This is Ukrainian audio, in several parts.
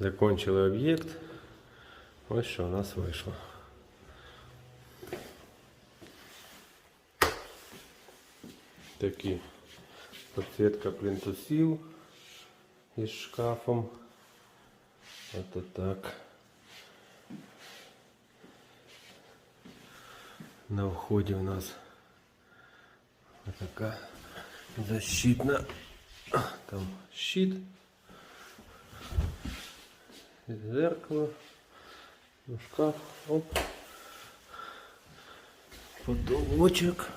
Закончили об'єкт. Ось що у нас вийшло. Такі підсвітка плінтусів із шкафом. Ото так. На вході у нас така защитна. Там щит. Зеркало. Шкаф. Оп. Потолочок.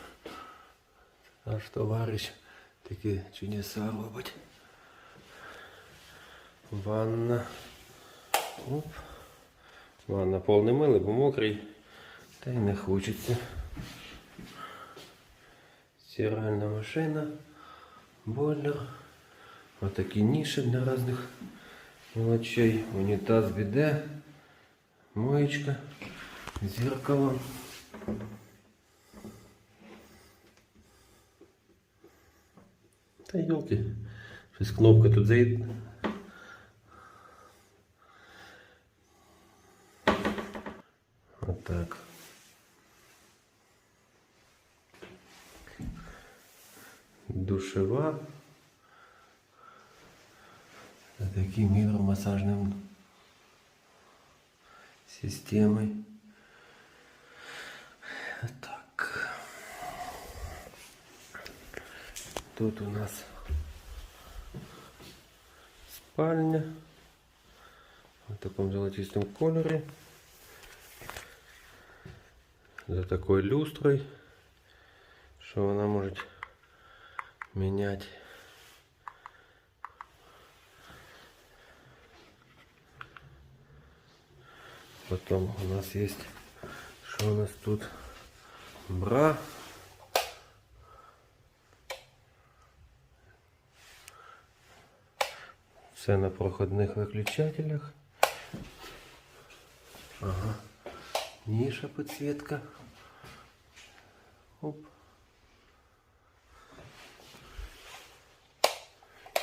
Наш товарищ такі чудеса робить. Ванна. Оп. Ванна пол не мили, бо мокрий. Та й не хочеться. Стиральна машина, бойлер. Вот такие ниши для разных мелочей. Унитаз, биде, моечка, зеркало. Та елки. Щось кнопка тут заїд. Вот так. Душева. Таким гідромасажним системой. Так. Тут у нас спальня в таком золотистом кольоре. За такой люстрой, что она может менять Потом у нас есть, что у нас тут? Бра. Все на проходных выключателях. Ага. Ниша подсветка. Оп.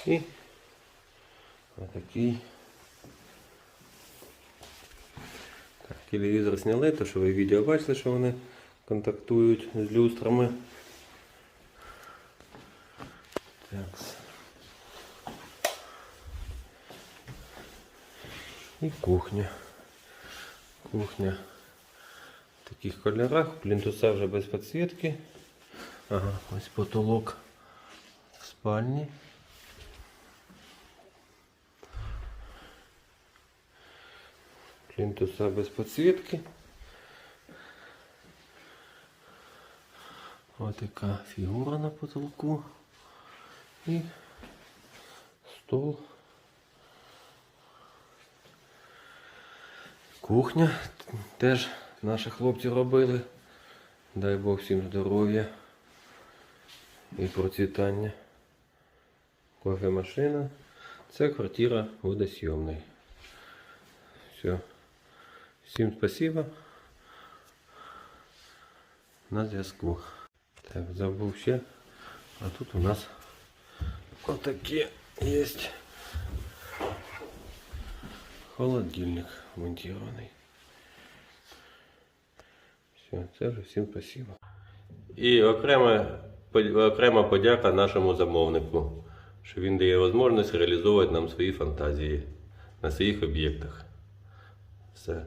І отакий. Так, телевізор зняли, то що ви відео бачили, що вони контактують з люстрами. Так. І кухня. Кухня в таких кольорах, плінтуса вже без підсвітки. Ага, ось потолок в спальні. Плінтуса без підсвітки. Ось така фігура на потолку. І стол. Кухня теж наші хлопці робили. Дай Бог всім здоров'я і процвітання. Кофемашина. Це квартира водосйомної. Все. Всім спасибо. На зв'язку. Так, забув ще. А тут у нас отакі є холодильник монтирований. Все, це вже всім спасибо. І окрема, окрема подяка нашому замовнику, що він дає можливість реалізовувати нам свої фантазії на своїх об'єктах. Все.